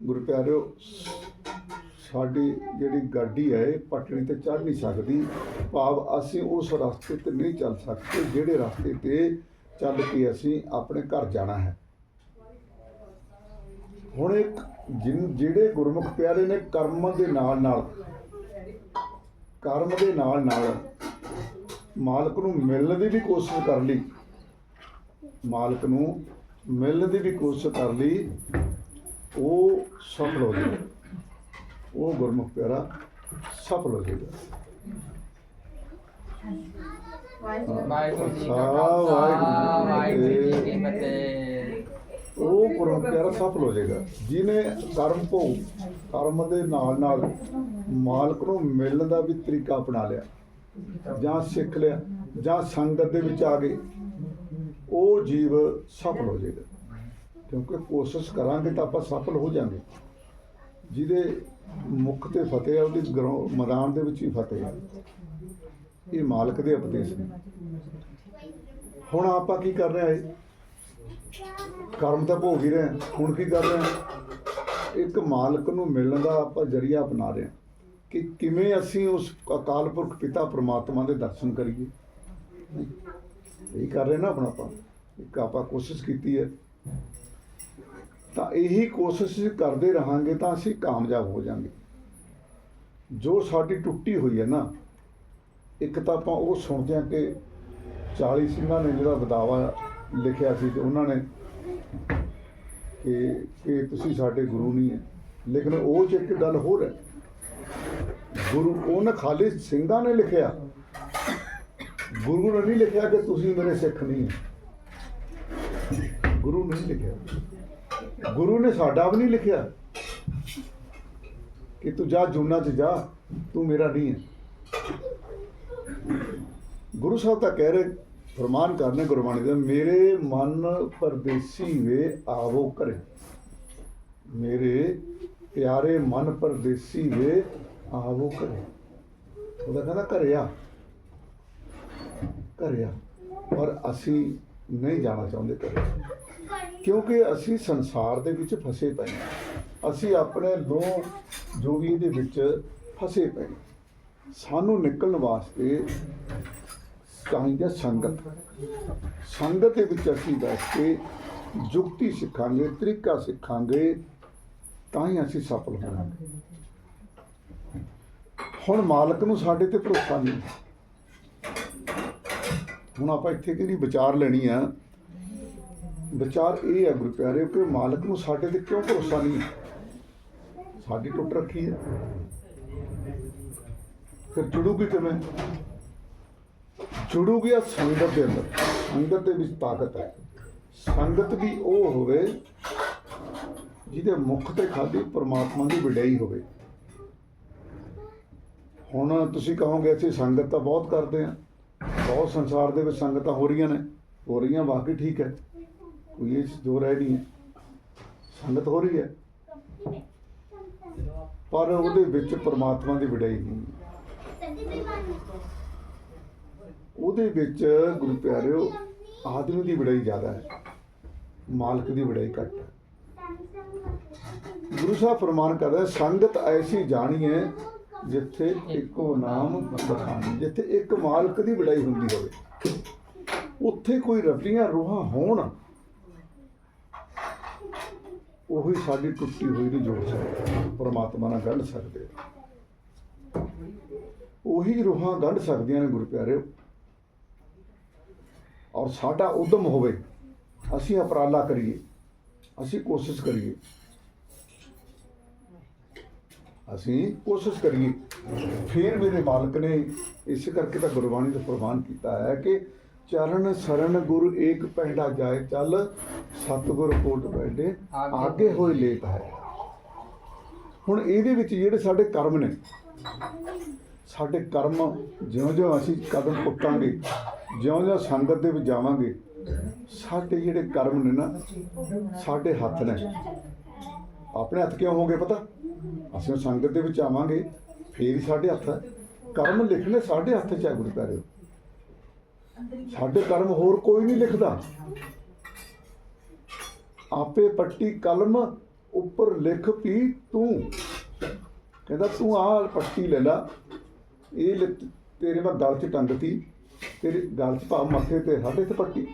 ਗੁਰੂ ਪਿਆਰਿਓ, ਸਾਡੀ ਜਿਹੜੀ ਗਾਡੀ ਹੈ, ਇਹ ਪਟੜੀ ਤੇ ਚੜ ਨਹੀਂ ਸਕਦੀ। ਭਾਵ ਅਸੀਂ ਉਸ ਰਸਤੇ ਤੇ ਨਹੀਂ ਚੱਲ ਸਕਦੇ, ਜਿਹੜੇ ਰਸਤੇ ਤੇ ਚੱਲ ਕੇ ਅਸੀਂ ਆਪਣੇ ਘਰ ਜਾਣਾ ਹੈ। ਹੁਣ ਇੱਕ ਜਿਨ, ਜਿਹੜੇ ਗੁਰਮੁਖ ਪਿਆਰੇ ਨੇ ਕਰਮ ਦੇ ਨਾਲ ਨਾਲ, ਕਰਮ ਦੇ ਨਾਲ ਨਾਲ ਮਾਲਕ ਨੂੰ ਮਿਲਣ ਦੀ ਵੀ ਕੋਸ਼ਿਸ਼ ਕਰ ਲਈ। ਮਾਲਕ ਨੂੰ ਮਿਲਣ ਦੀ ਵੀ ਕੋਸ਼ਿਸ਼ ਕਰ ਲਈ। ਉਹ ਸਫਲ ਹੋ ਜਾਏਗਾ ਉਹ ਗੁਰਮੁਖ ਪਿਆਰਾ ਸਫਲ ਹੋ ਜਾਏਗਾ ਵਾਹਿਗੁਰੂ ਜੀ ਕਾ ਖਾਲਸਾ ਵਾਹਿਗੁਰੂ ਜੀ ਕੀ ਫਤਿਹ। ਉਹ ਗੁਰਮੁਖ ਪਿਆਰਾ ਸਫਲ ਹੋ ਜਾਏਗਾ। ਜਿਹਨੇ ਕਰਮ ਭੋਗ ਕਰਮ ਦੇ ਨਾਲ ਨਾਲ ਮਾਲਕ ਨੂੰ ਮਿਲਣ ਦਾ ਵੀ ਤਰੀਕਾ ਅਪਣਾ ਲਿਆ ਜਾਂ ਸਿੱਖ ਲਿਆ ਜਾਂ ਸੰਗਤ ਦੇ ਵਿੱਚ ਆ ਗਏ ਉਹ ਜੀਵ ਸਫਲ ਹੋ ਜਾਏਗਾ। ਕਿਉਂਕਿ ਕੋਸ਼ਿਸ਼ ਕਰਾਂਗੇ ਤਾਂ ਆਪਾਂ ਸਫਲ ਹੋ ਜਾਵਾਂਗੇ ਜਿਹਦੇ ਮੁੱਖ ਤੇ ਫਤਿਹ ਹੈ ਉਹਦੀ ਗਰਾਊ- ਮੈਦਾਨ ਦੇ ਵਿੱਚ ਹੀ ਫਤਿਹ ਹੈ ਇਹ ਮਾਲਕ ਦੇ ਉਪਦੇਸ਼ ਨੇ। ਹੁਣ ਆਪਾਂ ਕੀ ਕਰ ਰਹੇ ਹਾਂ ਕਰਮ ਤਾਂ ਭੋਗ ਹੀ ਰਹੇ ਹੁਣ ਕੀ ਕਰ ਰਹੇ ਹਾਂ ਇੱਕ ਮਾਲਕ ਨੂੰ ਮਿਲਣ ਦਾ ਆਪਾਂ ਜਰੀਆ ਅਪਣਾ ਰਹੇ ਹਾਂ ਕਿ ਕਿਵੇਂ ਅਸੀਂ ਉਸ ਅਕਾਲ ਪੁਰਖ ਪਿਤਾ ਪ੍ਰਮਾਤਮਾ ਦੇ ਦਰਸ਼ਨ ਕਰੀਏ। ਇਹ ਕਰ ਰਹੇ ਨਾ ਆਪਣਾ ਆਪਾਂ। ਇੱਕ ਆਪਾਂ ਕੋਸ਼ਿਸ਼ ਕੀਤੀ ਹੈ ਤਾਂ ਇਹੀ ਕੋਸ਼ਿਸ਼ ਕਰਦੇ ਰਹਾਂਗੇ ਤਾਂ ਅਸੀਂ ਕਾਮਯਾਬ ਹੋ ਜਾਾਂਗੇ। ਜੋ ਸਾਡੀ ਟੁੱਟੀ ਹੋਈ ਹੈ ਨਾ, ਇੱਕ ਤਾਂ ਆਪਾਂ ਉਹ ਸੁਣਦੇ ਹਾਂ ਕਿ 40 ਸਿੰਘਾਂ ਨੇ ਜਿਹੜਾ ਬਦਾਵਾ ਲਿਖਿਆ ਸੀ ਤੇ ਉਹਨਾਂ ਨੇ ਕਿ ਕਿ ਤੁਸੀਂ ਸਾਡੇ ਗੁਰੂ ਨਹੀਂ ਹੈ। ਲੇਕਿਨ ਉਹ ਚ ਇੱਕ ਗੱਲ ਹੋਰ ਹੈ। ਗੁਰੂ ਉਹਨਾਂ ਖਾਲੀ ਸਿੰਘਾਂ ਨੇ ਲਿਖਿਆ। ਗੁਰੂ ਨੇ ਨਹੀਂ ਲਿਖਿਆ ਕਿ ਤੁਸੀਂ ਮੇਰੇ ਸਿੱਖ ਨਹੀਂ ਗੁਰੂ ਨੇ ਨਹੀਂ ਲਿਖਿਆ। ਗੁਰੂ ਨੇ ਸਾਡਾ ਵੀ ਨਹੀਂ ਲਿਖਿਆ ਕਿ ਤੂੰ ਜਾ ਜੁਨਾ ਚ ਜਾ, ਤੂੰ ਮੇਰਾ ਨਹੀਂ ਹੈ। ਗੁਰੂ ਸਾਹਿਬ ਤਾਂ ਕਹਿ ਰਹੇ, ਫਰਮਾਨ ਕਰਨੇ ਗੁਰਬਾਣੀ ਦਾ, ਮੇਰੇ ਮਨ ਪਰਦੇਸੀ ਵੇ ਆਵੋ ਕਰੇ ਮੇਰੇ ਪਿਆਰੇ ਮਨ ਪਰਦੇਸੀ ਵੇ ਆਵੋ ਕਰੇ ਉਹਦਾ ਕਹਿੰਦਾ ਘਰੇ ਆ। ਘਰੇ ਆ। ਪਰ ਅਸੀਂ ਨਹੀਂ ਜਾਣਾ ਚਾਹੁੰਦੇ ਘਰੇ। ਕਿਉਂਕਿ ਅਸੀਂ ਸੰਸਾਰ ਦੇ ਵਿੱਚ ਫਸੇ ਪਏ ਹਾਂ। ਅਸੀਂ ਆਪਣੇ ਦੋ ਜੋਗੀ ਦੇ ਵਿੱਚ ਫਸੇ ਪਏ ਸਾਨੂੰ ਨਿਕਲਣ ਵਾਸਤੇ ਚਾਹੀਦਾ ਸੰਗਤ। ਸੰਗਤ ਦੇ ਵਿੱਚ ਅਸੀਂ ਬੈਠ ਕੇ ਜੁਗਤੀ ਸਿੱਖਾਂਗੇ, ਤਰੀਕਾ ਸਿੱਖਾਂਗੇ, ਤਾਂ ਹੀ ਅਸੀਂ ਸਫਲ ਹੋਵਾਂਗੇ। ਹੁਣ ਮਾਲਕ ਨੂੰ ਸਾਡੇ ਤੇ ਭਰੋਸਾ ਨਹੀਂ। ਹੁਣ ਆਪਾਂ ਇੱਥੇ ਕਿਹੜੀ ਵਿਚਾਰ ਲੈਣੀ ਆ? ਵਿਚਾਰ ਇਹ ਹੈ ਗੁਰੂ ਪਿਆਰੇ, ਕਿ ਮਾਲਕ ਨੂੰ ਸਾਡੇ ਤੇ ਕਿਉਂ ਭਰੋਸਾ ਨਹੀਂ ਸਾਡੀ ਟੁੱਟ ਰੱਖੀ ਹੈ। ਫਿਰ ਜੁੜੂਗੀ ਕਿਵੇਂ? ਜੁੜੂਗੀ ਆ ਸੰਗਤ ਦੇ ਅੰਦਰ। ਸੰਗਤ ਦੇ ਵਿੱਚ ਤਾਕਤ ਹੈ। ਸੰਗਤ ਵੀ ਉਹ ਹੋਵੇ ਜਿਹਦੇ ਮੁਖ ਤੇ ਖਾਲੀ ਪ੍ਰਮਾਤਮਾ ਦੀ ਵਡਿਆਈ ਹੋਵੇ। ਹੁਣ ਤੁਸੀਂ ਕਹੋਗੇ, ਅਸੀਂ ਸੰਗਤ ਤਾਂ ਬਹੁਤ ਕਰਦੇ ਆ ਬਹੁਤ ਸੰਸਾਰ ਦੇ ਵਿੱਚ ਸੰਗਤਾਂ ਹੋ ਰਹੀਆਂ ਨੇ। ਹੋ ਰਹੀਆਂ ਵਾਕਈ ਠੀਕ ਹੈ। ਕੋਈ ਇਹ 'ਚ ਦੋ ਰਹਿ ਨਹੀਂ। ਹੈ ਸੰਗਤ ਹੋ ਰਹੀ ਹੈ। ਪਰ ਉਹਦੇ ਵਿੱਚ ਪਰਮਾਤਮਾ ਦੀ ਵਡਿਆਈ ਨਹੀਂ। ਉਹਦੇ ਵਿੱਚ ਗੁਰੂ ਪਿਆਰਿਓ, ਆਦਮੀ ਦੀ ਵਡਿਆਈ ਜ਼ਿਆਦਾ ਹੈ। ਮਾਲਕ ਦੀ ਵਡਿਆਈ ਘੱਟ ਹੈ। ਗੁਰੂ ਸਾਹਿਬ ਫਰਮਾਨ ਕਰਦਾ ਸੰਗਤ ਐਸੀ ਜਾਣੀ ਹੈ ਜਿੱਥੇ ਇੱਕੋ ਨਾਮ ਬਖਾਨੀ, ਜਿੱਥੇ ਇੱਕ ਮਾਲਕ ਦੀ ਵਡਿਆਈ ਹੁੰਦੀ ਹੋਵੇ। ਉੱਥੇ ਕੋਈ ਰੱਬੀਆਂ ਰੂਹਾਂ ਹੋਣ ਉਹੀ ਸਾਡੀ ਟੁੱਟੀ ਹੋਈ ਨੂੰ ਜੋੜ ਸਕਦੇ ਪਰਮਾਤਮਾ ਨਾਲ ਗੰਢ ਸਕਦੇ ਉਹੀ ਰੂਹਾਂ ਗੰਢ ਸਕਦੀਆਂ ਨੇ ਗੁਰੂ ਪਿਆਰਿਓ ਔਰ ਸਾਡਾ ਉਦਮ ਹੋਵੇ, ਅਸੀਂ ਅਪਰਾਲਾ ਕਰੀਏ, ਅਸੀਂ ਕੋਸ਼ਿਸ਼ ਕਰੀਏ। ਅਸੀਂ ਕੋਸ਼ਿਸ਼ ਕਰੀਏ। ਫਿਰ ਮੇਰੇ ਮਾਲਕ ਨੇ ਇਸ ਕਰਕੇ ਤਾਂ ਗੁਰਬਾਣੀ ਦਾ ਪ੍ਰਵਾਨ ਕੀਤਾ ਹੈ ਕਿ ਚਰਨ ਸਰਣ ਗੁਰ ਏਕ ਪਹਿੜਾ ਜਾਏ ਚੱਲ ਸਤਿਗੁਰ ਕੋਟ ਬੈਠੇ ਆਗੇ ਹੋਏ ਲੇਟ ਹੈ। ਹੁਣ ਇਹਦੇ ਵਿੱਚ ਜਿਹੜੇ ਸਾਡੇ ਕਰਮ ਨੇ ਸਾਡੇ ਕਰਮ ਜਿਉਂ-ਜਿਉਂ ਅਸੀਂ ਕਦਮ ਪੁੱਟਾਂਗੇ ਜਿਉਂ-ਜਿਉਂ ਸੰਗਤ ਦੇ ਵਿੱਚ ਜਾਵਾਂਗੇ ਸਾਡੇ ਜਿਹੜੇ ਕਰਮ ਨੇ ਨਾ ਸਾਡੇ ਹੱਥ ਨੇ। ਆਪਣੇ ਹੱਥ ਕਿਉਂ ਹੋਗੇ ਪਤਾ? ਅਸੀਂ ਸੰਗਤ ਦੇ ਵਿੱਚ ਆਵਾਂਗੇ ਫੇਰ ਸਾਡੇ ਹੱਥ ਹੈ। ਕਰਮ ਲਿਖਣੇ ਸਾਡੇ ਹੱਥ 'ਚ ਹੈ ਗੁਰੂ ਪਿਆਰਿਓ ਸਾਡੇ ਕਰਮ ਹੋਰ ਕੋਈ ਨਹੀਂ ਲਿਖਦਾ। ਆਪੇ ਪੱਟੀ ਕਲਮ ਉੱਪਰ ਲਿਖ ਪੀ ਤੂੰ। ਕਹਿੰਦਾ ਤੂੰ ਆਹ ਪੱਟੀ ਲੈ ਲਾ। ਇਹ ਲਿ- ਤੇਰੇ ਮੈਂ ਗਲ 'ਚ ਟੰਗਤੀ ਤੇਰੇ ਗਲ 'ਚ ਭਾਵ ਮੱਥੇ ਤੇ, ਸਾਡੇ ਤੇ ਪੱਟੀ।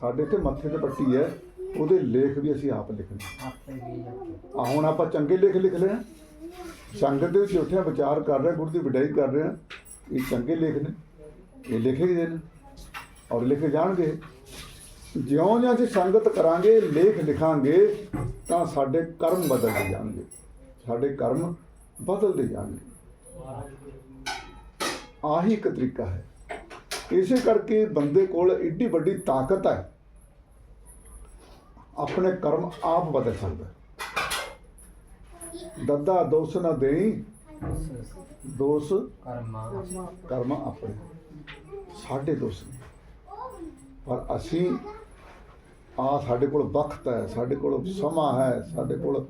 ਸਾਡੇ ਤੇ ਮੱਥੇ ਤੇ ਪੱਟੀ ਹੈ। ਉਹਦੇ ਲੇਖ ਵੀ ਅਸੀਂ ਆਪ ਲਿਖਣੇ। ਆਪੇ ਆ ਹੁਣ ਆਪਾਂ ਚੰਗੇ ਲੇਖ ਲਿਖ ਲਏ ਆ। ਸੰਗਤ ਦੇ ਵਿੱਚ ਉੱਠਿਆ, ਵਿਚਾਰ ਕਰ ਰਹੇ, ਗੁਰੂ ਦੀ ਵਡਿਆਈ ਕਰ ਰਹੇ। ਆ ਇਹ ਚੰਗੇ ਲੇਖ ਨੇ। ਇਹ ਲਿਖੇ ਗਏ ਨੇ। ਔਰ ਲਿਖੇ ਜਾਣਗੇ। ਜਿਉਂ ਜਿਉਂ ਅਸੀਂ ਸੰਗਤ ਕਰਾਂਗੇ ਲੇਖ ਲਿਖਾਂਗੇ ਤਾਂ ਸਾਡੇ ਕਰਮ ਬਦਲਦੇ ਜਾਣਗੇ। ਸਾਡੇ ਕਰਮ ਬਦਲਦੇ ਜਾਣਗੇ। ਆਹੀ ਇੱਕ ਤਰੀਕਾ ਹੈ। ਇਸੇ ਕਰਕੇ ਬੰਦੇ ਕੋਲ ਏਡੀ ਵੱਡੀ ਤਾਕਤ ਹੈ। ਆਪਣੇ ਕਰਮ ਆਪ ਬਦਲ ਸਕਦਾ। ਦੱਦਾ ਦੋਸ ਨਾ ਦੇਈ ਦੋਸ ਕਰਮਾ ਕਰਮ ਆਪਣੇ। ਸਾਡੇ ਦੋਸ ਨੇ ਪਰ ਅਸੀਂ ਆ ਸਾਡੇ ਕੋਲ ਵਕਤ ਹੈ, ਸਾਡੇ ਕੋਲ ਸਮਾਂ ਹੈ, ਸਾਡੇ ਕੋਲ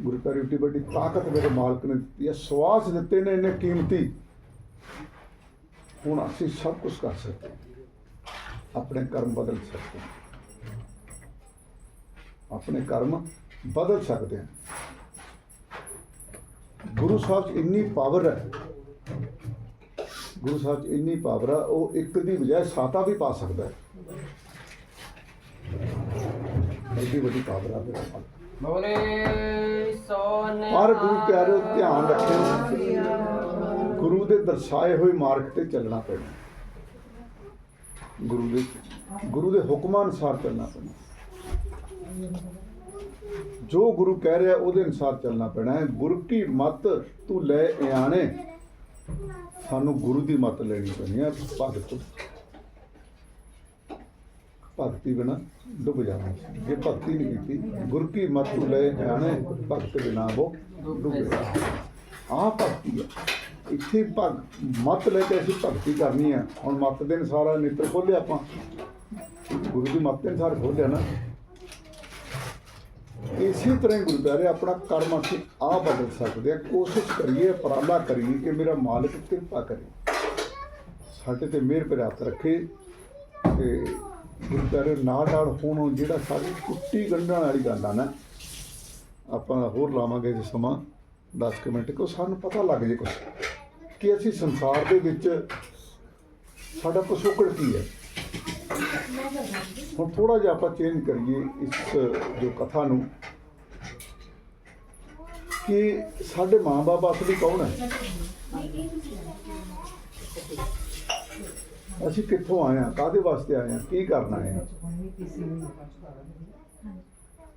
ਗੁਰੂ ਘਰ ਏਡੀ ਵੱਡੀ ਤਾਕਤ ਮੇਰੇ ਮਾਲਕ ਨੇ ਦਿੱਤੀ ਹੈ, ਸਵਾਸ ਦਿੱਤੇ ਨੇ ਇਹਨੇ ਕੀਮਤੀ। ਹੁਣ ਅਸੀਂ ਸਭ ਕੁਝ ਕਰ ਸਕਦੇ ਆਪਣੇ ਕਰਮ ਬਦਲ ਸਕਦੇ ਹਾਂ। ਆਪਣੇ ਕਰਮ ਬਦਲ ਸਕਦੇ ਹਾਂ। ਗੁਰੂ ਸਾਹਿਬ 'ਚ ਇੰਨੀ ਪਾਵਰ ਹੈ ਗੁਰੂ ਸਾਹਿਬ 'ਚ ਇੰਨੀ ਪਾਵਰ ਹੈ ਉਹ ਇੱਕ ਦੀ ਬਜਾਏ ਸਾਤਾ ਵੀ ਪਾ ਸਕਦਾ ਹੈ। ਐਡੀ ਵੱਡੀ ਪਾਵਰ ਆ ਮੇਰੇ ਕੋਲ ਬੋਲੇ ਸੋਨੇ ਪਰ ਗੁਰੂ ਪਿਆਰਿਓ ਧਿਆਨ ਰੱਖਿਓ। ਗੁਰੂ ਦੇ ਦਰਸਾਏ ਹੋਏ ਮਾਰਗ ਤੇ ਚੱਲਣਾ ਪੈਣਾ। ਗੁਰੂ ਦੇ ਗੁਰੂ ਦੇ ਹੁਕਮਾਂ ਅਨੁਸਾਰ ਚੱਲਣਾ ਪੈਣਾ। ਜੋ ਗੁਰੂ ਕਹਿ ਰਿਹਾ ਉਹਦੇ ਅਨੁਸਾਰ ਚੱਲਣਾ ਪੈਣਾ ਹੈ। ਗੁਰੂ ਕੀ ਮਤ ਤੂੰ ਲੈ ਆਣੇ ਸਾਨੂੰ ਗੁਰੂ ਦੀ ਮਤ ਲੈਣੀ ਪੈਣੀ ਹੈ ਭਗਤ। ਭਗਤੀ ਬਿਨਾ ਡੁੱਬ ਜਾਣਾ। ਜੇ ਭਗਤੀ ਨਹੀਂ ਕੀਤੀ, ਗੁਰ ਕੀ ਮਤ ਲੈ ਜਾਣੇ, ਭਗਤ ਬਿਨਾ ਉਹ ਡੁੱਬ ਜਾਣਾ। ਆਹ ਭਗਤੀ ਹੈ ਇੱਥੇ ਭਗ, ਮੱਤ ਲੈ ਕੇ ਅਸੀਂ ਭਗਤੀ ਕਰਨੀ ਆ। ਹੁਣ ਮੱਤ ਦੇ ਅਨੁਸਾਰ ਨਿੱਤਰ ਖੋਲਿਆ ਆਪਾਂ। ਗੁਰੂ ਦੀ ਮਤ ਦੇ ਅਨੁਸਾਰ ਖੋਲਿਆ ਨਾ। ਇਸੇ ਤਰ੍ਹਾਂ ਹੀ ਗੁਰੂ ਆਪਣਾ ਕਰਮ ਅਸੀਂ ਆ ਬਦਲ ਸਕਦੇ ਆ ਕੋਸ਼ਿਸ਼ ਕਰੀਏ, ਉਪਰਾਲਾ ਕਰੀਏ ਕਿ ਮੇਰਾ ਮਾਲਕ ਕਿਰਪਾ ਕਰੇ। ਸਾਡੇ ਤੇ ਮਿਹਰ ਪ੍ਰਾਪਤ ਰੱਖੇ ਤੇ ਗੁਰੂ ਨਾਲ ਨਾਲ ਹੁਣ ਜਿਹੜਾ ਸਾਡੀ ਟੁੱਟੀ ਗੰਢਣ ਵਾਲੀ ਗੱਲ ਆ ਨਾ, ਆਪਾਂ ਹੋਰ ਲਾਵਾਂਗੇ ਜੇ ਸਮਾਂ 10 ਕੁ ਮਿੰਟ ਕੋ ਸਾਨੂੰ ਪਤਾ ਲੱਗ ਜੇ ਕੁਝ ਕਿ ਅਸੀਂ ਸੰਸਾਰ ਦੇ ਵਿੱਚ ਸਾਡਾ ਪਿਛੋਕੜ ਕੀ ਹੈ। ਹੁਣ ਥੋੜਾ ਜਿਹਾ ਆਪਾਂ ਚੇਂਜ ਕਰੀਏ ਇਸ ਜੋ ਕਥਾ ਨੂੰ, ਕਿ ਸਾਡੇ ਮਾਂ-ਬਾਪ ਅਸਲੀ ਕੌਣ ਹੈ? ਅਸੀਂ ਕਿੱਥੋਂ ਆਏ ਹਾਂ? ਕਾਦੇ ਵਾਸਤੇ ਆਏ ਹਾਂ? ਕੀ ਕਰਨ ਆਏ ਹਾਂ?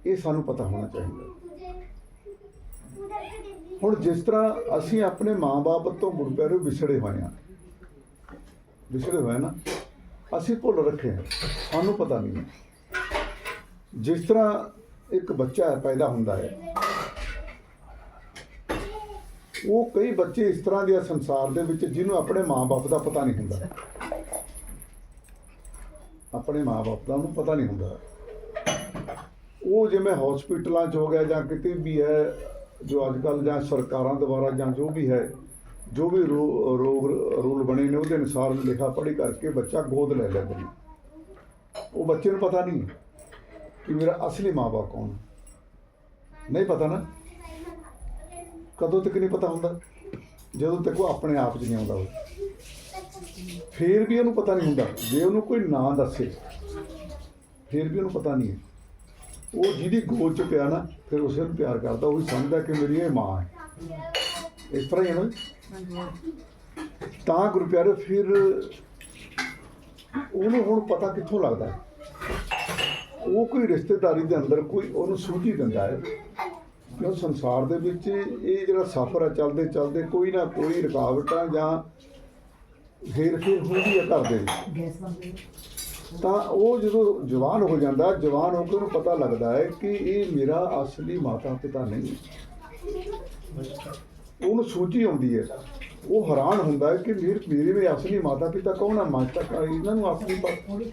ਇਹ ਸਾਨੂੰ ਪਤਾ ਹੋਣਾ ਚਾਹੀਦਾ। ਹੁਣ ਜਿਸ ਤਰ੍ਹਾਂ ਅਸੀਂ ਆਪਣੇ ਮਾਂ-ਬਾਪ ਤੋਂ ਮੁਰਬੇਰੇ ਵਿਛੜੇ ਹੋਏ ਹਾਂ, ਵਿਛੜੇ ਹੋਏ ਨਾ ਅਸੀਂ ਭੁੱਲ ਰੱਖੇ ਹਾਂ, ਸਾਨੂੰ ਪਤਾ ਨਹੀਂ ਹੈ। ਜਿਸ ਤਰ੍ਹਾਂ ਇੱਕ ਬੱਚਾ ਪੈਦਾ ਹੁੰਦਾ ਹੈ, ਉਹ ਕਈ ਬੱਚੇ ਇਸ ਤਰ੍ਹਾਂ ਦੇ ਆ ਸੰਸਾਰ ਦੇ ਵਿੱਚ ਜਿਹਨੂੰ ਆਪਣੇ ਮਾਂ-ਬਾਪ ਦਾ ਪਤਾ ਨਹੀਂ ਹੁੰਦਾ। ਆਪਣੇ ਮਾਂ-ਬਾਪ ਦਾ ਉਹਨੂੰ ਪਤਾ ਨਹੀਂ ਹੁੰਦਾ। ਉਹ ਜਿਵੇਂ ਹਸਪੀਟਲਾਂ 'ਚ ਹੋ ਗਿਆ ਜਾਂ ਕਿਤੇ ਵੀ ਹੈ, ਜੋ ਅੱਜ ਕੱਲ੍ਹ ਜਾਂ ਸਰਕਾਰਾਂ ਦੁਆਰਾ ਜਾਂ ਜੋ ਵੀ ਹੈ ਜੋ ਵੀ ਰੋ- ਰੋਗ, ਰੂਲ ਬਣੇ ਨੇ ਉਹਦੇ ਅਨੁਸਾਰ ਲਿਖਾ ਪੜ੍ਹੀ ਕਰਕੇ ਬੱਚਾ ਗੋਦ ਲੈ ਲੈਂਦੇ ਨੇ ਉਹ ਬੱਚੇ ਨੂੰ ਪਤਾ ਨਹੀਂ ਕਿ ਮੇਰਾ ਅਸਲੀ ਮਾਂ-ਬਾਪ ਕੌਣ ਨਹੀਂ ਪਤਾ ਨਾ। ਕਦੋਂ ਤੱਕ ਨਹੀਂ ਪਤਾ ਹੁੰਦਾ। ਜਦੋਂ ਤੱਕ ਉਹ ਆਪਣੇ ਆਪ 'ਚ ਨਹੀਂ ਆਉਂਦਾ ਉਹ। ਫੇਰ ਵੀ ਉਹਨੂੰ ਪਤਾ ਨਹੀਂ ਹੁੰਦਾ। ਜੇ ਉਹਨੂੰ ਕੋਈ ਨਾਂ ਦੱਸੇ, ਫੇਰ ਵੀ ਉਹਨੂੰ ਪਤਾ ਨਹੀਂ ਹੈ। ਉਹ ਜਿਹਦੀ ਗੋਦ 'ਚ ਪਿਆ ਨਾ, ਫਿਰ ਉਸੇ ਨੂੰ ਪਿਆਰ ਕਰਦਾ। ਉਹ ਵੀ ਸਮਝਦਾ ਕਿ ਮੇਰੀ ਇਹ ਮਾਂ ਹੈ। ਇਸ ਤਰ੍ਹਾਂ ਹੀ ਹੈ ਨਾ। ਤਾਂ ਗੁਰੂ ਪਿਆਰੇ ਫਿਰ ਉਹਨੂੰ ਹੁਣ ਪਤਾ ਕਿੱਥੋਂ ਲੱਗਦਾ? ਉਹ ਕੋਈ ਰਿਸ਼ਤੇਦਾਰੀ ਦੇ ਅੰਦਰ ਕੋਈ ਉਹਨੂੰ ਸੂਝੀ ਦਿੰਦਾ ਹੈ ਕਿ ਉਹ ਸੰਸਾਰ ਦੇ ਵਿੱਚ ਇਹ ਜਿਹੜਾ ਸਫ਼ਰ ਹੈ ਚੱਲਦੇ ਚੱਲਦੇ ਕੋਈ ਨਾ ਕੋਈ ਰੁਕਾਵਟਾਂ ਜਾਂ ਫੇਰ ਫੇਰ ਹੁੰਦੀ ਹੈ ਘਰ ਦੇ ਵਿੱਚ। ਤਾਂ ਉਹ ਜਦੋਂ ਜਵਾਨ ਹੋ ਜਾਂਦਾ ਜਵਾਨ ਹੋ ਕੇ ਉਹਨੂੰ ਪਤਾ ਲੱਗਦਾ ਹੈ ਕਿ ਇਹ ਮੇਰਾ ਅਸਲੀ ਮਾਤਾ ਪਿਤਾ ਨਹੀਂ ਉਹਨੂੰ ਸੋਚੀ ਆਉਂਦੀ ਹੈ। ਉਹ ਹੈਰਾਨ ਹੁੰਦਾ ਹੈ ਕਿ ਮੇਰੇ ਮੇਰੇ ਵੀ ਅਸਲੀ ਮਾਤਾ ਪਿਤਾ ਕੌਣ ਹੈ ਮਾਤਾ ਇਹਨਾਂ ਨੂੰ ਆਪਣੀ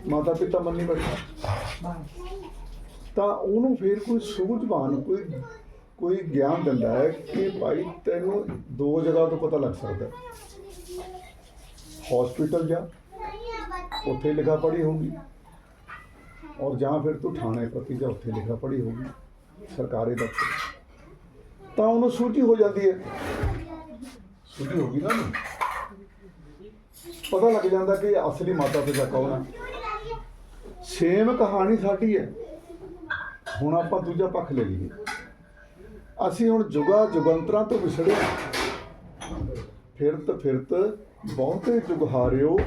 ਮਾਤਾ ਪਿਤਾ ਮੰਨੀ ਬੈਠਾ। ਤਾਂ ਉਹਨੂੰ ਫਿਰ ਕੋਈ ਸੂਝਵਾਨ, ਕੋਈ ਕੋਈ ਗਿਆਨ ਦਿੰਦਾ ਹੈ ਕਿ ਭਾਈ ਤੈਨੂੰ ਦੋ ਜਗ੍ਹਾ ਤੋਂ ਪਤਾ ਲੱਗ ਸਕਦਾ ਹਸਪੀਟਲ ਜਾ, ਉੱਥੇ ਲਿਖਾ ਪੜੀ ਹੋਊਗੀ। ਔਰ ਜਾਂ ਫਿਰ ਤੂੰ ਥਾਣੇ ਪ੍ਰਤੀ ਜਾ ਉੱਥੇ ਲਿਖਾ ਪੜੀ ਹੋਊਗੀ। ਸਰਕਾਰੀ ਦਫ਼ਤਰ। ਤਾਂ ਉਹਨੂੰ ਸੂਝੀ ਹੋ ਜਾਂਦੀ ਹੈ। ਸੂਝੀ ਹੋ ਗਈ ਨਾ ਉਹਨੂੰ। ਪਤਾ ਲੱਗ ਜਾਂਦਾ ਕਿ ਅਸਲੀ ਮਾਤਾ ਪਿਤਾ ਕੌਣ ਹੈ ਸੇਮ ਕਹਾਣੀ ਸਾਡੀ ਹੈ। ਹੁਣ ਆਪਾਂ ਦੂਜਾ ਪੱਖ ਲੈ ਲਈਏ। ਅਸੀਂ ਹੁਣ ਜੁਗਾ ਜੁਗੰਤਰਾਂ ਤੋਂ ਵਿਛੜੇ। ਫਿਰਤ ਫਿਰਤ ਬਹੁਤੇ ਜੁਗਹਾਰਿਓ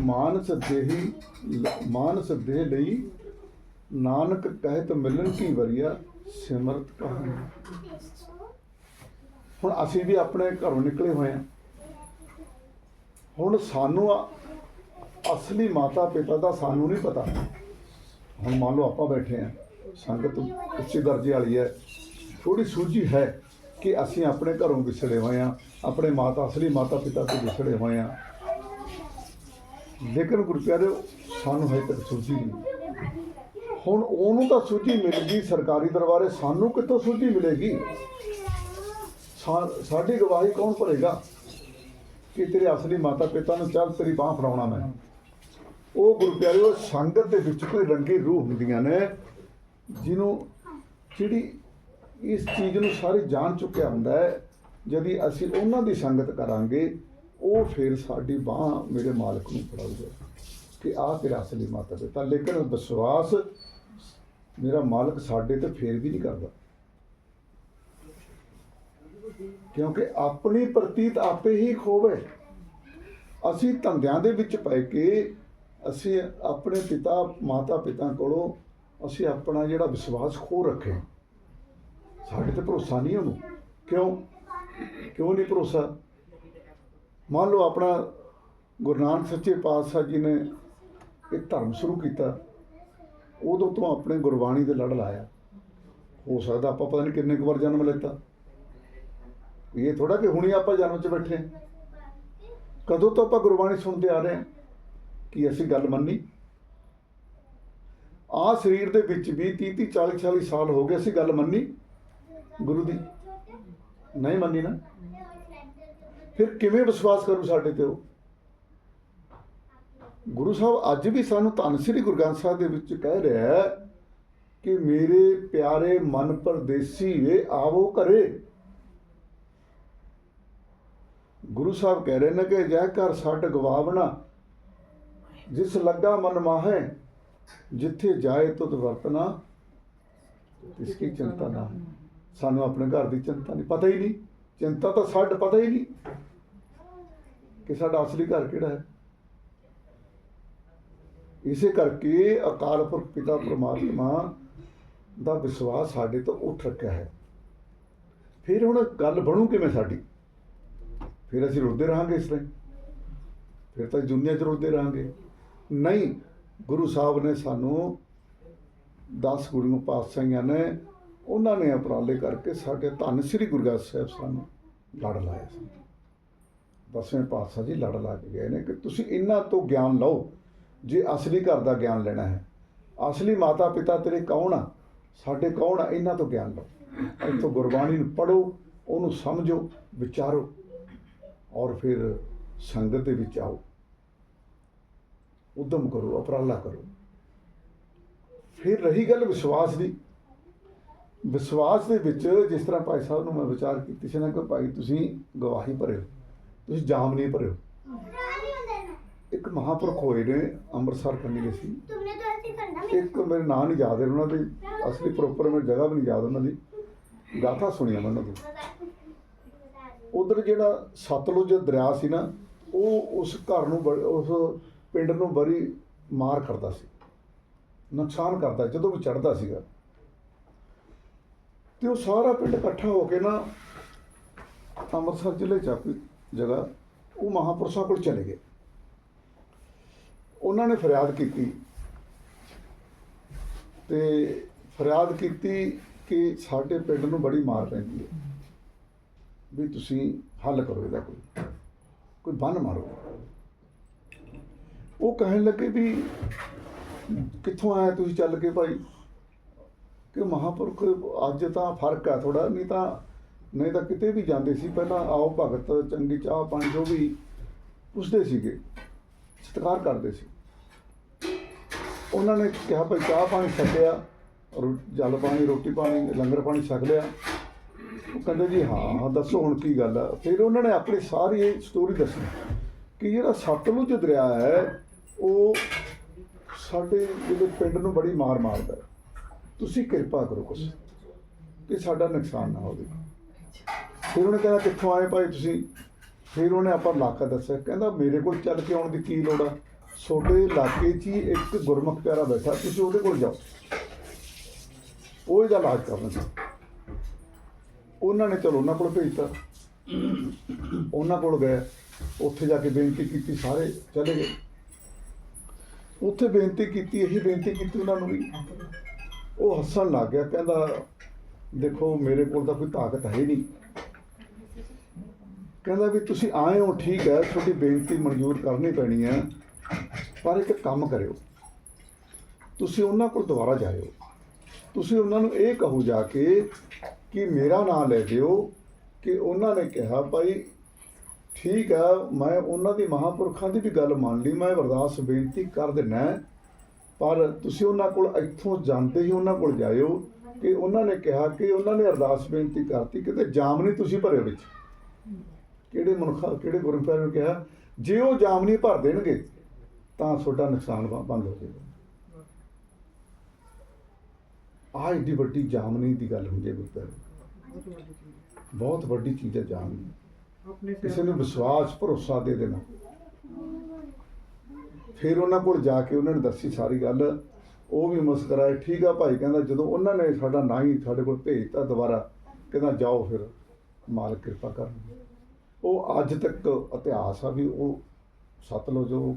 ਮਾਨਸ ਦੇਹੀ ਮਾਨਸ ਦੇਹ ਲਈ ਨਾਨਕ ਕਹਿਤ ਮਿਲਨ ਕੀ ਵਰੀਆ। ਸਿਮਰਤ ਕਹਾਣੀ। ਹੁਣ ਅਸੀਂ ਵੀ ਆਪਣੇ ਘਰੋਂ ਨਿਕਲੇ ਹੋਏ ਹਾਂ। ਹੁਣ ਸਾਨੂੰ ਅਸਲੀ ਮਾਤਾ ਪਿਤਾ ਦਾ ਸਾਨੂੰ ਨਹੀਂ ਪਤਾ। ਹੁਣ ਮੰਨ ਲਓ ਆਪਾਂ ਬੈਠੇ ਹਾਂ। ਸੰਗਤ ਉੱਚੇ ਦਰਜੇ ਵਾਲੀ ਹੈ। ਥੋੜੀ ਸੂਝੀ ਹੈ ਕਿ ਅਸੀਂ ਆਪਣੇ ਘਰੋਂ ਵਿਛੜੇ ਹੋਏ ਹਾਂ। ਆਪਣੇ ਮਾਤਾ, ਅਸਲੀ ਮਾਤਾ ਪਿਤਾ ਤੋਂ ਵਿਛੜੇ ਹੋਏ ਹਾਂ। ਲੇਕਿਨ ਗੁਰੂ ਪਿਆਰਿਓ ਸਾਨੂੰ ਹਜੇ ਤੱਕ ਸੂਝੀ ਨਹੀਂ। ਹੁਣ ਉਹਨੂੰ ਤਾਂ ਸੂਚੀ ਮਿਲ ਗਈ ਸਰਕਾਰੀ ਦਰਬਾਰੇ, ਸਾਨੂੰ ਕਿੱਥੋਂ ਸੂਚੀ ਮਿਲੇਗੀ? ਸਾਡੀ ਗਵਾਹੀ ਕੌਣ ਭਰੇਗਾ? ਕਿ ਤੇਰੇ ਅਸਲੀ ਮਾਤਾ ਪਿਤਾ ਨੂੰ ਚੱਲ ਤੇਰੀ ਬਾਹ ਫੜਾਉਣਾ ਮੈਂ। ਉਹ ਗੁਰੂ ਪਿਆਰਿਓ, ਸੰਗਤ ਦੇ ਵਿੱਚ ਕੋਈ ਰੰਗੀ ਰੂਹ ਹੁੰਦੀਆਂ ਨੇ, ਜਿਹਨੂੰ ਜਿਹੜੀ ਇਸ ਚੀਜ਼ ਨੂੰ ਸਾਰੀ ਜਾਣ ਚੁੱਕਿਆ ਹੁੰਦਾ ਹੈ, ਜਦੀ ਅਸੀਂ ਉਹਨਾਂ ਦੀ ਸੰਗਤ ਕਰਾਂਗੇ, ਉਹ ਫਿਰ ਸਾਡੀ ਬਾਹ ਮੇਰੇ ਮਾਲਕ ਨੂੰ ਫੜਾਊਗਾ ਕਿ ਆਹ ਤੇਰਾ ਅਸਲੀ ਮਾਤਾ ਪਿਤਾ ਲੇਕਿਨ ਵਿਸ਼ਵਾਸ ਮੇਰਾ ਮਾਲਕ ਸਾਡੇ ਤੇ ਫੇਰ ਵੀ ਨਹੀਂ ਕਰਦਾ। ਕਿਉਂਕਿ ਆਪਣੀ ਪ੍ਰਤੀਤ ਆਪੇ ਹੀ ਖੋਵੇ। ਅਸੀਂ ਧੰਦਿਆਂ ਦੇ ਵਿੱਚ ਪੈ ਕੇ ਅਸੀਂ ਆਪਣੇ ਪਿਤਾ, ਮਾਤਾ ਪਿਤਾ ਕੋਲੋਂ ਅਸੀਂ ਆਪਣਾ ਜਿਹੜਾ ਵਿਸ਼ਵਾਸ ਖੋ ਰੱਖੇ ਸਾਡੇ ਤੇ ਭਰੋਸਾ ਨਹੀਂ ਉਹਨੂੰ। ਕਿਉਂ? ਕਿਉਂ ਨਹੀਂ ਭਰੋਸਾ? ਮੰਨ ਲਓ ਆਪਣਾ ਗੁਰੂ ਨਾਨਕ ਸੱਚੇ ਪਾਤਸ਼ਾਹ ਜੀ ਨੇ ਇੱਕ ਧਰਮ ਸ਼ੁਰੂ ਕੀਤਾ। ਉਦੋਂ ਤੋਂ ਆਪਣੇ ਗੁਰਬਾਣੀ ਦੇ ਲੜ ਲਾਇਆ। ਹੋ ਸਕਦਾ ਆਪਾਂ ਪਤਾ ਨਹੀਂ ਕਿੰਨੇ ਕੁ ਵਾਰ ਜਨਮ ਲੈਤਾ। ਇਹ ਥੋੜਾ ਕਿ ਹੁਣੀ ਆਪਾਂ ਜਨਮ 'ਚ ਬੈਠੇ ਹਾਂ। ਕਦੋਂ ਤੋਂ ਆਪਾਂ ਗੁਰਬਾਣੀ ਸੁਣਦੇ ਆ ਰਹੇ ਹਾਂ ਕਿ ਅਸੀਂ ਗੱਲ ਮੰਨੀ। ਆ ਸਰੀਰ ਦੇ ਵਿੱਚ ਵੀ 30 30 40 40 ਸਾਲ ਹੋ ਗਏ ਅਸੀਂ ਗੱਲ ਮੰਨੀ। ਗੁਰੂ ਦੀ। ਨਹੀਂ ਮੰਨੀ ਨਾ। ਫਿਰ ਕਿਵੇਂ ਵਿਸ਼ਵਾਸ ਕਰੂ ਸਾਡੇ ਤੇ ਉਹ? ਗੁਰੂ ਸਾਹਿਬ, ਅੱਜ ਵੀ ਸਾਨੂੰ ਧੰਨ ਸ੍ਰੀ ਗੁਰੂ ਗ੍ਰੰਥ ਸਾਹਿਬ ਦੇ ਵਿੱਚ ਕਹਿ ਰਿਹਾ ਹੈ ਕਿ ਮੇਰੇ ਪਿਆਰੇ ਮਨ ਪਰਦੇਸੀ ਵੇ, ਆਵੋ ਘਰੇ। ਗੁਰੂ ਸਾਹਿਬ ਕਹਿ ਰਹੇ ਨੇ ਕਿ ਜੈ ਘਰ ਛੱਡ ਗਵਾਵਣਾ, ਜਿਸ ਲੱਗਾ ਮਨ ਮਾਹੇ, ਜਿੱਥੇ ਜਾਏ ਤੁਧ ਵਰਤਨਾ ਇਸ ਕੀ ਚਿੰਤਾ ਨਾ ਸਾਨੂੰ ਆਪਣੇ ਘਰ ਦੀ ਚਿੰਤਾ ਨਹੀਂ, ਪਤਾ ਹੀ ਨਹੀਂ। ਚਿੰਤਾ ਤਾਂ ਛੱਡ ਪਤਾ ਹੀ ਨਹੀਂ ਕਿ ਸਾਡਾ ਅਸਲੀ ਘਰ ਕਿਹੜਾ ਹੈ। ਇਸੇ ਕਰਕੇ ਅਕਾਲ ਪੁਰਖ ਪਿਤਾ ਪ੍ਰਮਾਤਮਾ ਦਾ ਵਿਸ਼ਵਾਸ ਸਾਡੇ ਤੋਂ ਉੱਠ ਰੱਖਿਆ ਹੈ। ਫਿਰ ਹੁਣ ਗੱਲ ਬਣੂ ਕਿਵੇਂ ਸਾਡੀ? ਫਿਰ ਅਸੀਂ ਰੁੱਦੇ ਰਹਾਂਗੇ ਇਸ ਤਰ੍ਹਾਂ ਫਿਰ ਤਾਂ ਦੁਨੀਆ 'ਚ ਰੁੱਦੇ ਰਹਾਂਗੇ। ਨਹੀਂ, ਗੁਰੂ ਸਾਹਿਬ ਨੇ ਸਾਨੂੰ 10 ਗੁਰੂ ਪਾਤਸ਼ਾਹੀਆਂ ਨੇ ਉਹਨਾਂ ਨੇ ਉਪਰਾਲੇ ਕਰਕੇ ਸਾਡੇ ਧੰਨ ਸ੍ਰੀ ਗੁਰੂ ਗ੍ਰੰਥ ਸਾਹਿਬ ਸਾਨੂੰ ਲੜ ਲਾਇਆ ਸੀ। ਦਸਵੇਂ ਪਾਤਸ਼ਾਹ ਜੀ ਲੜ ਲਾ ਕੇ ਗਏ ਨੇ ਕਿ ਤੁਸੀਂ ਇਹਨਾਂ ਤੋਂ ਗਿਆਨ ਲਓ। ਜੇ ਅਸਲੀ ਘਰ ਦਾ ਗਿਆਨ ਲੈਣਾ ਹੈ। ਅਸਲੀ ਮਾਤਾ ਪਿਤਾ ਤੇਰੇ ਕੌਣ ਆ? ਸਾਡੇ ਕੌਣ ਆ? ਇਹਨਾਂ ਤੋਂ ਗਿਆਨ ਲਓ। ਇੱਥੋਂ ਗੁਰਬਾਣੀ ਨੂੰ ਪੜੋ ਉਹਨੂੰ ਸਮਝੋ, ਵਿਚਾਰੋ ਔਰ ਫਿਰ ਸੰਗਤ ਦੇ ਵਿੱਚ ਆਓ। ਉਦਮ ਕਰੋ, ਉਪਰਾਲਾ ਕਰੋ। ਫਿਰ ਰਹੀ ਗੱਲ ਵਿਸ਼ਵਾਸ ਦੀ। ਵਿਸ਼ਵਾਸ ਦੇ ਵਿੱਚ ਜਿਸ ਤਰ੍ਹਾਂ ਭਾਈ ਸਾਹਿਬ ਨੂੰ ਮੈਂ ਵਿਚਾਰ ਕੀਤੀ ਸੀ ਨਾ ਕਿ ਭਾਈ ਤੁਸੀਂ ਗਵਾਹੀ ਭਰਿਓ, ਤੁਸੀਂ ਜਾਮ ਨਹੀਂ ਭਰਿਓ। ਇੱਕ ਮਹਾਪੁਰਖ ਹੋਏ ਨੇ ਅੰਮ੍ਰਿਤਸਰ ਕੰਨੀ ਦੇ ਸੀ ਇੱਕ ਮੇਰੇ ਨਾਂ ਨਹੀਂ ਯਾਦ ਹੈ ਉਹਨਾਂ ਦੇ। ਅਸਲੀ ਪ੍ਰੋਪਰ ਮੇਰੇ ਜਗ੍ਹਾ ਵੀ ਨਹੀਂ ਯਾਦ ਉਹਨਾਂ ਦੀ। ਗਾਥਾ ਸੁਣਿਆ ਮੈਂ ਉਹਨਾਂ ਤੋਂ। ਉਧਰ ਜਿਹੜਾ ਸਤਲੁਜ ਦਰਿਆ ਸੀ ਨਾ ਉਹ ਉਸ ਘਰ ਨੂੰ ਉਸ ਪਿੰਡ ਨੂੰ ਬੜੀ ਮਾਰ ਕਰਦਾ ਸੀ। ਨੁਕਸਾਨ ਕਰਦਾ ਜਦੋਂ ਵੀ ਚੜਦਾ ਸੀਗਾ। ਤੇ ਉਹ ਸਾਰਾ ਪਿੰਡ ਇਕੱਠਾ ਹੋ ਕੇ ਨਾ ਅੰਮ੍ਰਿਤਸਰ ਜ਼ਿਲ੍ਹੇ ਚ ਆਪਣੀ ਜਗ੍ਹਾ ਉਹ ਮਹਾਪੁਰਸ਼ਾਂ ਕੋਲ ਚਲੇ ਗਏ। ਉਹਨਾਂ ਨੇ ਫਰਿਆਦ ਕੀਤੀ। ਤੇ ਫਰਿਆਦ ਕੀਤੀ ਕਿ ਸਾਡੇ ਪਿੰਡ ਨੂੰ ਬੜੀ ਮਾਰ ਪੈਂਦੀ ਹੈ। ਵੀ ਤੁਸੀਂ ਹੱਲ ਕਰੋ ਇਹਦਾ ਕੋਈ। ਕੋਈ ਬੰਨ ਮਾਰੋ। ਉਹ ਕਹਿਣ ਲੱਗੇ ਵੀ ਕਿੱਥੋਂ ਆਇਆ ਤੁਸੀਂ ਚੱਲ ਕੇ ਭਾਈ? ਕਿ ਮਹਾਪੁਰਖ ਅੱਜ ਤਾਂ ਫ਼ਰਕ ਆ ਥੋੜਾ ਨਹੀਂ ਤਾਂ ਨਹੀਂ ਤਾਂ ਕਿਤੇ ਵੀ ਜਾਂਦੇ ਸੀ। ਪਹਿਲਾਂ ਆਓ ਭਗਤ, ਚੰਗੀ ਚਾਹ ਪਾਣੀ ਜੋ ਵੀ ਪੁੱਛਦੇ ਸੀਗੇ। ਸਤਿਕਾਰ ਕਰਦੇ ਸੀ। ਉਹਨਾਂ ਨੇ ਕਿਹਾ, ਭਾਈ ਚਾਹ ਪਾਣੀ ਛੱਡਿਆ ਰੋ- ਜਲ ਪਾਣੀ, ਰੋਟੀ ਪਾਣੀ, ਲੰਗਰ ਪਾਣੀ ਛਕ ਲਿਆ। ਉਹ ਕਹਿੰਦੇ ਜੀ, ਹਾਂ ਹਾਂ, ਦੱਸੋ ਹੁਣ ਕੀ ਗੱਲ ਆ? ਫਿਰ ਉਹਨਾਂ ਨੇ ਆਪਣੀ ਸਾਰੀ ਇਹ ਸਟੋਰੀ ਦੱਸੀ ਕਿ ਜਿਹੜਾ ਸਤਲੁਜ ਦਰਿਆ ਹੈ, ਉਹ ਸਾਡੇ ਜਿਹੜੇ ਪਿੰਡ ਨੂੰ ਬੜੀ ਮਾਰ ਮਾਰਦਾ ਤੁਸੀਂ ਕਿਰਪਾ ਕਰੋ ਕੁਛ, ਕਿ ਸਾਡਾ ਨੁਕਸਾਨ ਨਾ ਹੋਵੇ। ਫਿਰ ਉਹਨੇ ਕਿਹਾ, ਕਿੱਥੋਂ ਆਏ ਭਾਈ ਤੁਸੀਂ? ਫਿਰ ਉਹਨੇ ਆਪਾਂ ਇਲਾਕਾ ਦੱਸਿਆ, ਕਹਿੰਦਾ ਮੇਰੇ ਕੋਲ ਚੱਲ ਕੇ ਆਉਣ ਦੀ ਕੀ ਲੋੜ ਆ? ਛੋਟੇ ਇਲਾਕੇ 'ਚ ਹੀ ਇੱਕ ਗੁਰਮੁਖ ਪਿਆਰਾ ਬੈਠਾ, ਤੁਸੀਂ ਉਹਦੇ ਕੋਲ ਜਾਓ। ਉਹ ਇਹਦਾ ਇਲਾਜ ਕਰਨਾ ਸੀ ਉਹਨਾਂ ਨੇ ਚਲੋ ਉਹਨਾਂ ਕੋਲ ਭੇਜਤਾ। ਉਹਨਾਂ ਕੋਲ ਗਏ। ਉੱਥੇ ਜਾ ਕੇ ਬੇਨਤੀ ਕੀਤੀ, ਸਾਰੇ ਚਲੇ ਗਏ। ਉੱਥੇ ਬੇਨਤੀ ਕੀਤੀ, ਇਹੀ ਬੇਨਤੀ ਕੀਤੀ ਉਹਨਾਂ ਨੂੰ ਵੀ। ਉਹ ਹੱਸਣ ਲੱਗ ਗਿਆ, ਕਹਿੰਦਾ, ਦੇਖੋ, ਮੇਰੇ ਕੋਲ ਤਾਂ ਕੋਈ ਤਾਕਤ ਹੈ ਨਹੀਂ। ਕਹਿੰਦਾ ਵੀ ਤੁਸੀਂ ਆਏ ਹੋ, ਠੀਕ ਹੈ, ਤੁਹਾਡੀ ਬੇਨਤੀ ਮਨਜ਼ੂਰ ਕਰਨੀ ਪੈਣੀ ਹੈ, ਪਰ ਇੱਕ ਕੰਮ ਕਰਿਓ। ਤੁਸੀਂ ਉਹਨਾਂ ਕੋਲ ਦੁਬਾਰਾ ਜਾਇਓ। ਤੁਸੀਂ ਉਹਨਾਂ ਨੂੰ ਇਹ ਕਹੋ ਜਾ ਕੇ ਕਿ ਮੇਰਾ ਨਾਮ ਲੈ ਦਿਓ ਕਿ ਉਹਨਾਂ ਨੇ ਕਿਹਾ, ਭਾਈ, ਠੀਕ ਆ ਮੈਂ ਉਹਨਾਂ ਦੀ ਮਹਾਪੁਰਖਾਂ ਦੀ ਵੀ ਗੱਲ ਮੰਨ ਲਈ, ਮੈਂ ਅਰਦਾਸ, ਬੇਨਤੀ ਕਰ ਦਿੰਨਾ ਪਰ ਤੁਸੀਂ ਉਹਨਾਂ ਕੋਲ ਇੱਥੋਂ ਜਾਂਦੇ ਹੀ ਉਹਨਾਂ ਕੋਲ ਜਾਇਓ ਕਿ ਉਹਨਾਂ ਨੇ ਕਿਹਾ ਕਿ ਉਹਨਾਂ ਨੇ ਅਰਦਾਸ, ਬੇਨਤੀ ਕਰਤੀ, ਕਿਤੇ ਜਾਮ ਨਹੀਂ ਤੁਸੀਂ ਭਰਿਓ ਵਿੱਚ। ਕਿਹੜੇ ਮਨੁੱਖਾ ਕਿਹੜੇ ਗੁਰੂ ਪਿਆਰੇ ਨੂੰ ਕਿਹਾ ਜੇ ਉਹ ਜਾਮ ਨਹੀਂ ਭਰ ਦੇਣਗੇ ਤਾਂ ਤੁਹਾਡਾ ਨੁਕਸਾਨ ਬੰਦ ਹੋ ਜਾਏਗਾ। ਆਹ ਏਡੀ ਵੱਡੀ ਜਾਮਨੀ ਦੀ ਗੱਲ ਹੁੰਦੀ ਹੈ ਗੁਰੂ ਪਿਆਰੇ ਬਹੁਤ ਵੱਡੀ ਚੀਜ਼ ਹੈ ਜਾਮਨੀ। ਕਿਸੇ ਨੂੰ ਵਿਸ਼ਵਾਸ ਭਰੋਸਾ ਦੇ ਦੇਣਾ। ਫਿਰ ਉਹਨਾਂ ਕੋਲ ਜਾ ਕੇ ਉਹਨਾਂ ਨੇ ਦੱਸੀ ਸਾਰੀ ਗੱਲ। ਉਹ ਵੀ ਮੁਸਕਰਾਏ ਠੀਕ ਆ ਭਾਈ ਕਹਿੰਦਾ ਜਦੋਂ ਉਹਨਾਂ ਨੇ ਸਾਡਾ ਨਾਂ ਹੀ ਸਾਡੇ ਕੋਲ ਭੇਜਤਾ ਦੁਬਾਰਾ ਕਹਿੰਦਾ ਜਾਓ ਫਿਰ ਮਾਲਕ ਕਿਰਪਾ ਕਰਨ ਉਹ ਅੱਜ ਤੱਕ ਇਤਿਹਾਸ ਆ ਵੀ ਉਹ ਸਤਲੁਜ ਉਹ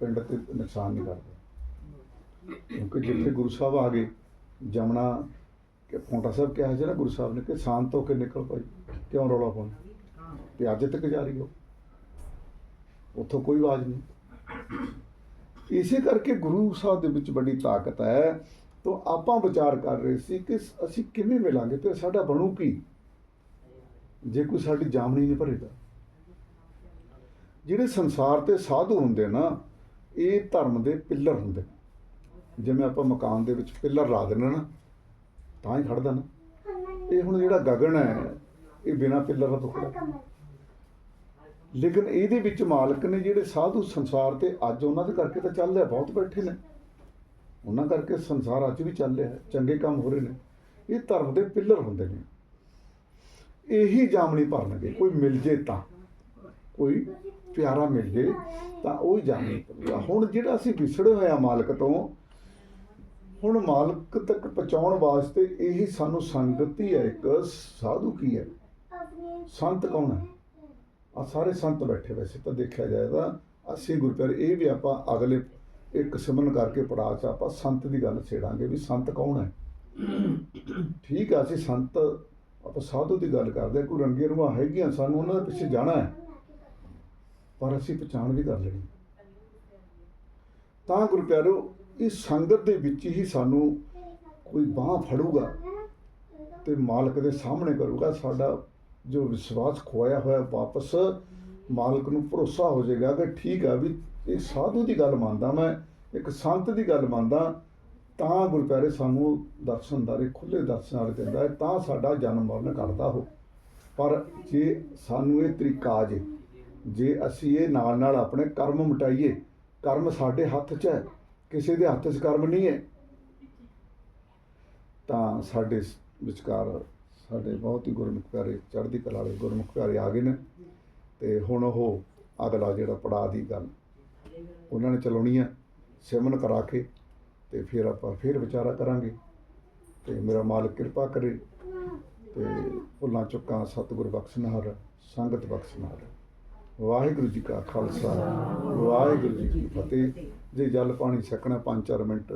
ਪਿੰਡ ਤੇ ਨੁਕਸਾਨ ਨਹੀਂ ਕਰਦਾ। ਕਿਉਂਕਿ ਜਿੱਥੇ ਗੁਰੂ ਸਾਹਿਬ ਆ ਗਏ, ਜਮਨਾ ਕਿ ਪੌਂਟਾ ਸਾਹਿਬ ਕਿਹਾ ਸੀ ਨਾ ਗੁਰੂ ਸਾਹਿਬ ਨੇ ਕਿ ਸ਼ਾਂਤ ਹੋ ਕੇ ਨਿਕਲ ਭਾਈ, ਕਿਉਂ ਰੌਲਾ ਪਾਉਣਾ ਤੇ ਅੱਜ ਤੱਕ ਜਾਰੀ ਹੋ ਉੱਥੋਂ ਕੋਈ ਆਵਾਜ਼ ਨਹੀਂ। ਇਸੇ ਕਰਕੇ ਗੁਰੂ ਸਾਹਿਬ ਦੇ ਵਿੱਚ ਬੜੀ ਤਾਕਤ ਹੈ। ਤਾਂ ਆਪਾਂ ਵਿਚਾਰ ਕਰ ਰਹੇ ਸੀ ਕਿ ਅਸੀਂ ਕਿਵੇਂ ਮਿਲਾਂਗੇ ਤੇ ਸਾਡਾ ਬਣੂ ਕੀ? ਜੇ ਕੋਈ ਸਾਡੀ ਜਾਮਣੀ ਨਹੀਂ ਭਰੇਗਾ। ਜਿਹੜੇ ਸੰਸਾਰ ਤੇ ਸਾਧੂ ਹੁੰਦੇ ਨਾ, ਇਹ ਧਰਮ ਦੇ ਪਿੱਲਰ ਹੁੰਦੇ। ਜਿਵੇਂ ਆਪਾਂ ਮਕਾਨ ਦੇ ਵਿੱਚ ਪਿੱਲਰ ਲਾ ਦਿੰਦੇ ਨਾ, ਤਾਂ ਹੀ ਖੜਦਾ ਨਾ। ਇਹ ਹੁਣ ਜਿਹੜਾ ਗਗਨ ਹੈ, ਇਹ ਬਿਨਾ ਪਿੱਲਰ ਦਾ ਟੁਕੜਾ ਲੇਕਿਨ ਇਹਦੇ ਵਿੱਚ ਮਾਲਕ ਨੇ ਜਿਹੜੇ ਸਾਧੂ ਸੰਸਾਰ ਤੇ ਅੱਜ ਉਹਨਾਂ ਦੇ ਕਰਕੇ ਤਾਂ ਚੱਲ ਰਿਹਾ, ਬਹੁਤ ਬੈਠੇ ਨੇ। ਉਹਨਾਂ ਕਰਕੇ ਸੰਸਾਰ ਅੱਜ ਵੀ ਚੱਲ ਰਿਹਾ ਚੰਗੇ ਕੰਮ ਹੋ ਰਹੇ ਨੇ। ਇਹ ਧਰਮ ਦੇ ਪਿੱਲਰ ਹੁੰਦੇ ਨੇ। ਇਹੀ ਜਾਮਣੀ ਭਰਨਗੇ, ਕੋਈ ਮਿਲ ਜੇ ਤਾਂ। ਕੋਈ ਪਿਆਰਾ ਮਿਲ ਜੇ ਤਾਂ ਉਹ ਹੀ ਜਾਮਣੀ ਭਰੂਗਾ ਹੁਣ ਜਿਹੜਾ ਅਸੀਂ ਵਿਛੜੇ ਹੋਏ ਆ ਮਾਲਕ ਤੋਂ ਹੁਣ ਮਾਲਕ ਤੱਕ ਪਹੁੰਚਾਉਣ ਵਾਸਤੇ ਇਹੀ ਸਾਨੂੰ ਸੰਗਤੀ ਹੈ ਇੱਕ ਸਾਧੂ ਕੀ ਹੈ? ਸੰਤ ਕੌਣ ਹੈ? ਆ ਸਾਰੇ ਸੰਤ ਬੈਠੇ ਵੈਸੇ ਤਾਂ ਦੇਖਿਆ ਜਾਏ ਤਾਂ ਅਸੀਂ ਗੁਰਪਿਆਰ ਇਹ ਵੀ ਆਪਾਂ ਅਗਲੇ ਇੱਕ ਸਿਮਰਨ ਕਰਕੇ ਪੜਾਅ ਚ ਆਪਾਂ ਸੰਤ ਦੀ ਗੱਲ ਛੇੜਾਂਗੇ ਵੀ ਸੰਤ ਕੌਣ ਹੈ? ਠੀਕ ਆ ਅਸੀਂ ਸੰਤ ਆਪਾਂ ਸਾਧੂ ਦੀ ਗੱਲ ਕਰਦੇ ਹਾਂ, ਕੋਈ ਰੰਗੀਆਂ ਰੂਹਾਂ ਹੈਗੀਆਂ ਸਾਨੂੰ ਉਹਨਾਂ ਦੇ ਪਿੱਛੇ ਜਾਣਾ ਹੈ। ਪਰ ਅਸੀਂ ਪਛਾਣ ਵੀ ਕਰ ਲੈਣੀ। ਤਾਂ ਗੁਰੂ ਪਿਆਰੋ, ਇਸ ਸੰਗਤ ਦੇ ਵਿੱਚ ਹੀ ਸਾਨੂੰ ਕੋਈ ਬਾਹ ਫੜੂਗਾ ਤੇ ਮਾਲਕ ਦੇ ਸਾਹਮਣੇ ਕਰੂਗਾ, ਸਾਡਾ ਜੋ ਵਿਸ਼ਵਾਸ ਖੋਇਆ ਹੋਇਆ ਵਾਪਸ ਮਾਲਕ ਨੂੰ ਭਰੋਸਾ ਹੋ ਜਾਏਗਾ ਕਿ ਠੀਕ ਆ ਵੀ ਇਹ ਸਾਧੂ ਦੀ ਗੱਲ ਮੰਨਦਾ ਮੈਂ, ਇੱਕ ਸੰਤ ਦੀ ਗੱਲ ਮੰਨਦਾ, ਤਾਂ ਗੁਰਪਿਆਰੇ ਸਾਨੂੰ ਸਾਨੂੰ ਦਰਸ਼ਨਦਾਰੇ ਖੁੱਲੇ ਦਰਸ਼ਨ ਵਾਲੇ ਦਿੰਦਾ ਹੈ, ਤਾਂ ਸਾਡਾ ਜਨਮ ਮਰਨ ਕਰਦਾ ਹੋ ਪਰ ਜੇ ਸਾਨੂੰ ਇਹ ਤਰੀਕਾ ਆ ਜੇ ਜੇ ਅਸੀਂ ਇਹ ਨਾਲ ਨਾਲ ਆਪਣੇ ਕਰਮ ਮਿਟਾਈਏ, ਕਰਮ ਸਾਡੇ ਹੱਥ 'ਚ ਹੈ, ਕਿਸੇ ਦੇ ਹੱਥ 'ਚ ਕਰਮ ਨਹੀਂ ਹੈ। ਤਾਂ ਸਾਡੇ ਵਿਚਕਾਰ ਸਾਡੇ ਬਹੁਤ ਹੀ ਗੁਰਮੁਖ ਪਿਆਰੇ, ਚੜ੍ਹਦੀ ਕਲਾ ਵਾਲੇ ਗੁਰਮੁਖ ਪਿਆਰੇ ਆ ਗਏ ਨੇ ਤੇ ਹੁਣ ਉਹ ਅਗਲਾ ਜਿਹੜਾ ਪੜਾਅ ਦੀ ਗੱਲ, ਉਹਨਾਂ ਨੇ ਚਲਾਉਣੀ ਹੈ ਸਿਮਨ ਕਰਾ ਕੇ ਤੇ ਫਿਰ ਆਪਾਂ ਫਿਰ ਵਿਚਾਰਾ ਕਰਾਂਗੇ। ਤੇ ਮੇਰਾ ਮਾਲਕ ਕਿਰਪਾ ਕਰੇ ਤੇ ਭੁੱਲਾਂ ਚੁੱਕਾਂ ਸਤਿਗੁਰ ਬਖਸ਼ਨਾਰ ਸੰਗਤ ਬਖਸ਼ਨਾਰ ਵਾਹਿਗੁਰੂ ਜੀ ਕਾ ਖਾਲਸਾ, ਵਾਹਿਗੁਰੂ ਜੀ ਕੀ ਫਤਿਹ। ਜੇ ਜਲ ਪਾਣੀ ਛਕਣਾ, ਪੰਜ ਚਾਰ ਮਿੰਟ